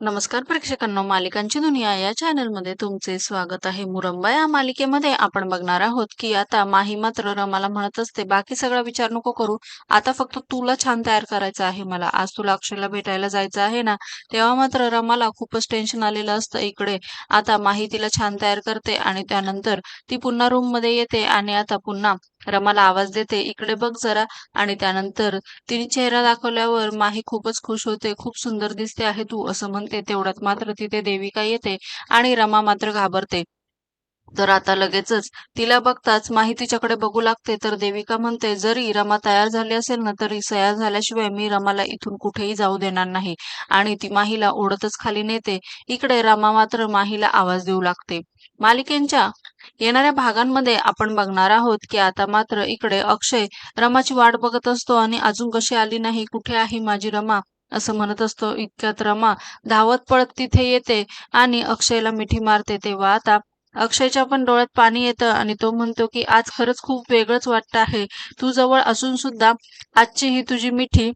नमस्कार प्रेक्षकांना मालिकांची दुनिया या चॅनलमध्ये तुमचे स्वागत आहे. मुरंबा या मालिकेमध्ये आपण बघणार आहोत की आता माही मात्र रमाला म्हणत असते बाकी सगळा विचार नको करू. आता फक्त तुला छान तयार करायचं आहे मला. आज तुला अक्षयला भेटायला जायचं आहे ना तेव्हा मात्र रमाला खूपच टेन्शन आलेलं असतं इकडे. आता माही तिला छान तयार करते आणि त्यानंतर ती पुन्हा रूममध्ये येते आणि आता पुन्हा रमाला आवाज देते इकडे बघ जरा. आणि त्यानंतर तिने चेहरा दाखवल्यावर माही खूपच खुश होते खूप सुंदर दिसते आहे तू असं म्हणते. तेवढ्यात मात्र तिथे देविका येते आणि रमा मात्र घाबरते. तर आता लगेचच तिला बघताच माहितीच्याकडे बघू लागते. तर देविका म्हणते जरी रमा तयार झाली असेल ना तरी तयार झाल्याशिवाय मी रमाला इथून कुठेही जाऊ देणार नाही. आणि ती माहीला ओढतच खाली नेते. इकडे रमा मात्र माहीला आवाज देऊ लागते. मालिकेंच्या येणाऱ्या भागांमध्ये आपण बघणार आहोत की आता मात्र इकडे अक्षय रमाची वाट बघत असतो आणि अजून कशी आली नाही कुठे आहे माझी रमा? असं म्हणत असतो. इतक्यात रमा धावत पळत तिथे येते आणि अक्षयला मिठी मारते. तेव्हा आता अक्षयच्या पण डोळ्यात पाणी येतं आणि तो म्हणतो की आज खरंच खूप वेगळंच वाटतं आहे. तू जवळ असून सुद्धा आजची ही तुझी मिठी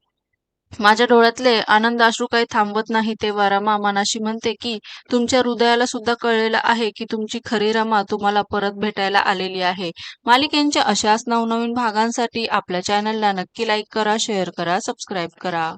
माझ्या डोळ्यातले आनंद अश्रू काही थांबवत नाही. तेव्हा रमा मनाशी म्हणते की तुमच्या हृदयाला सुद्धा कळलेलं आहे की तुमची खरी रमा तुम्हाला परत भेटायला आलेली आहे. मालिकेंच्या अशाच नवनवीन भागांसाठी आपल्या चॅनलला नक्की लाईक करा शेअर करा सबस्क्राईब करा.